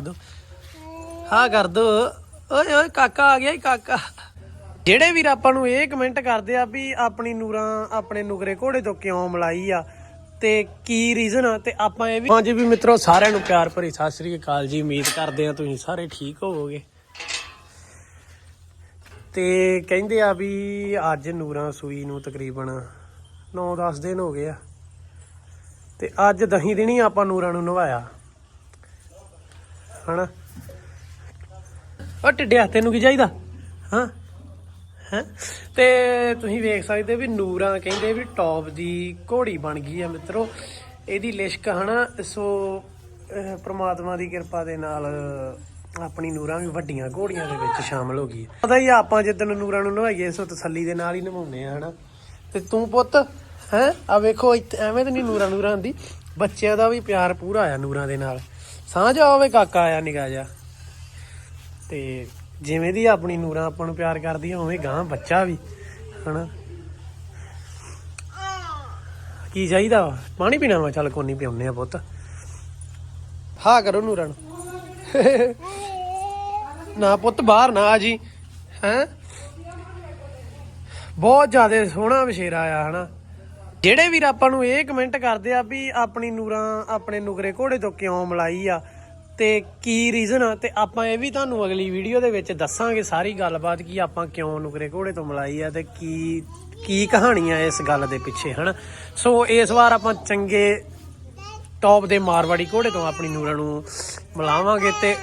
ਦੋ ਹਾਂ ਕਰ ਦੋ ਓਏ ਓਏ, ਕਾਕਾ ਆ ਗਿਆ ਈ, ਕਾਕਾ। ਜਿਹੜੇ ਵੀਰ ਆਪਾਂ ਨੂੰ ਇਹ ਕਮੈਂਟ ਕਰਦੇ ਆ ਵੀ ਆਪਣੀ ਨੂਰਾਂ, ਆਪਣੇ ਨੁਕਰੇ ਘੋੜੇ ਤੋਂ ਕਿਉਂ ਮਲਾਈ ਆ ਤੇ ਕੀ ਰੀਜ਼ਨ ਆ, ਤੇ ਆਪਾਂ ਇਹ ਵੀ ਹਾਂਜੀ ਵੀ ਮਿੱਤਰੋ, ਸਾਰਿਆਂ ਨੂੰ ਪਿਆਰ ਭਰੀ ਸਤਿ ਸ੍ਰੀ ਅਕਾਲ ਜੀ। ਉਮੀਦ ਕਰਦੇ ਆ ਤੁਸੀਂ ਸਾਰੇ ਠੀਕ ਹੋਵੋਗੇ। ਤੇ ਕਹਿੰਦੇ ਆ ਵੀ ਅੱਜ ਨੂਰਾਂ ਸੂਈ ਨੂੰ ਤਕਰੀਬਨ 9-10 ਦਿਨ ਹੋ ਗਏ ਆ। ਤੇ ਅੱਜ ਦਹੀਂ ਦਿਨੀ ਆਪਾਂ ਨੂਰਾਂ ਨੂੰ ਨਵਾਇਆ। ਹਨਾ ਉਹ ਟਿੱਡਿਆ ਤੈਨੂੰ ਕੀ ਚਾਹੀਦਾ? ਹਾਂ। ਹੈ? ਤੇ ਤੁਸੀਂ ਵੇਖ ਸਕਦੇ ਵੀ ਨੂਰਾਂ ਕਹਿੰਦੇ ਵੀ ਟੌਪ ਦੀ ਘੋੜੀ ਬਣ ਗਈ ਆ ਮਿੱਤਰੋ। ਇਹਦੀ ਲਿਸ਼ਕ ਹਨਾ, ਸੋ, ਅਹ, ਪ੍ਰਮਾਤਮਾ ਦੀ ਕਿਰਪਾ ਦੇ ਨਾਲ ਆਪਣੀ ਨੂਰਾਂ ਵੀ ਵੱਡੀਆਂ ਘੋੜੀਆਂ ਦੇ ਵਿੱਚ ਸ਼ਾਮਲ ਹੋ ਗਈ। ਪਤਾ ਹੀ ਆਪਾਂ ਜਿੱਦਣ ਨੂਰਾਂ ਨੂੰ ਨਵਾਈਏ, ਸੋ ਤਸੱਲੀ ਦੇ ਨਾਲ ਹੀ ਨਵਾਉਂਦੇ ਆ, ਹਨਾ। ਤੇ ਤੂੰ ਪੁੱਤ, ਹੈ? ਆ ਵੇਖੋ, ਇੱਥੇ ਐਵੇਂ ਤਾਂ ਨਹੀਂ ਨੂਰਾਂ ਨੂਰਾਂ ਦੀ ਬੱਚਿਆਂ ਦਾ ਵੀ ਪਿਆਰ ਪੂਰਾ ਆਇਆ ਨੂਰਾਂ ਦੇ ਨਾਲ। ਸਾਂਝ ਆਵੇ ਕਾਕਾ ਆਇਆ ਨਿਕਾ ਜਾ ਤੇ ਜਿਵੇਂ ਦੀ ਆਪਣੀ ਨੂਰਾਂ ਆਪਾਂ ਨੂੰ ਪਿਆਰ ਕਰਦੀ ਆ ਉਵੇਂ ਗਾਂ ਬੱਚਾ ਵੀ, ਹਨਾ? ਕੀ ਚਾਹੀਦਾ ਵਾ? ਪਾਣੀ ਪੀਣਾ ਵਾ? ਚੱਲ ਕੋਨੀ ਪਿਉਨੇ ਆ ਪੁੱਤ। ਹਾਂ ਕਰੋ ਨੂਰਾਂ ਨੂੰ। ਨਾ ਪੁੱਤ ਬਾਹਰ ਨਾ ਆ ਜੀ, ਹੈ? ਬਹੁਤ ਜ਼ਿਆਦਾ ਸੋਹਣਾ ਵਿਸ਼ੇਰਾ ਆ, ਹਨਾ? ਜਿਹੜੇ ਵੀਰ ਆਪਾਂ ਨੂੰ ਇਹ ਕਮੈਂਟ ਕਰਦੇ ਆ ਵੀ ਆਪਣੀ ਨੂਰਾਂ, ਆਪਣੇ ਨੁਕਰੇ ਘੋੜੇ ਤੋਂ ਕਿਉਂ ਮਲਾਈ ਆ ਤੇ ਕੀ ਰੀਜ਼ਨ ਆ? ਤੇ ਆਪਾਂ ਇਹ ਵੀ ਤੁਹਾਨੂੰ ਅਗਲੀ ਵੀਡੀਓ ਦੇ ਵਿੱਚ ਦੱਸਾਂਗੇ ਸਾਰੀ ਗੱਲਬਾਤ ਕਿ ਆਪਾਂ ਕਿਉਂ ਨੁਕਰੇ ਘੋੜੇ ਤੋਂ ਮਲਾਈ ਆ ਤੇ ਕੀ ਕੀ ਕਹਾਣੀ ਆ ਇਸ ਗੱਲ ਦੇ ਪਿੱਛੇ, ਹਨਾ? ਸੋ ਇਸ ਵਾਰ ਆਪਾਂ ਚੰਗੇ ਟੌਪ ਦੇ ਮਾਰਵਾੜੀ ਘੋੜੇ ਤੋਂ ਆਪਣੀ ਨੂਰਾਂ ਨੂੰ ਮਿਲਾਵਾਂਗੇ ਤੇ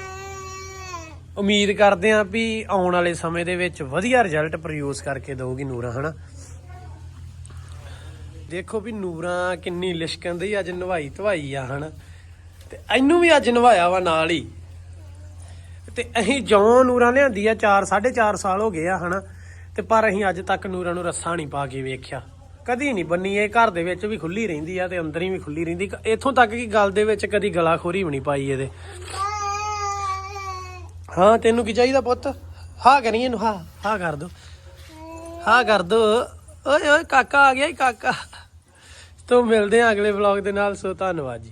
ਉਮੀਦ ਕਰਦੇ ਆਂ ਵੀ ਆਉਣ ਵਾਲੇ ਸਮੇਂ ਦੇ ਵਿੱਚ ਵਧੀਆ ਰਿਜ਼ਲਟ ਪ੍ਰੋਡਿਊਸ ਕਰਕੇ ਦਊਗੀ ਨੂਰਾਂ, ਹਨਾ? ਦੇਖੋ ਵੀ ਨੂਰਾਂ ਕਿੰਨੀ ਲਿਸ਼ਕਣ ਅੱਜ ਨਵਾਈ ਧਵਾਈ ਆ ਹਨਾ। ਤੇ ਇਹਨੂੰ ਵੀ ਅੱਜ ਨਵਾਇਆ ਵਾ ਨਾਲ ਹੀ। ਤੇ ਅਸੀਂ ਜੌਂ ਨੂਰਾਂ ਲਿਆਂਦੀ ਆ 4 4.5 ਸਾਲ ਹੋ ਗਏ ਆ ਹਨਾ। ਤੇ ਪਰ ਅਸੀਂ ਅੱਜ ਤੱਕ ਨੂਰਾਂ ਨੂੰ ਰੱਸਾ ਨਹੀਂ ਪਾ ਕੇ ਵੇਖਿਆ। ਕਦੀ ਨਹੀਂ ਬੰਨੀ, ਇਹ ਘਰ ਦੇ ਵਿੱਚ ਵੀ ਖੁੱਲੀ ਰਹਿੰਦੀ ਆ ਤੇ ਅੰਦਰ ਹੀ ਵੀ ਖੁੱਲੀ ਰਹਿੰਦੀ। ਇੱਥੋਂ ਤੱਕ ਕਿ ਗੱਲ ਦੇ ਵਿੱਚ ਕਦੀ ਗਲਾ ਖੋਰੀ ਵੀ ਨਹੀਂ ਪਾਈ ਇਹਦੇ। ਹਾਂ, ਤੈਨੂੰ ਕੀ ਚਾਹੀਦਾ ਪੁੱਤ? ਹਾਂ ਕਰੀ ਇਹਨੂੰ, ਹਾਂ ਹਾਂ ਕਰ ਦੋ। ਹਾਂ ਕਰ ਦੋ। ਓਏ ਓਏ, ਕਾਕਾ ਆ ਗਿਆ ਈ, ਕਾਕਾ। ਤੋਂ ਮਿਲਦੇ ਆ ਅਗਲੇ ਵਲੌਗ ਦੇ ਨਾਲ। ਸੋ ਧੰਨਵਾਦ ਜੀ।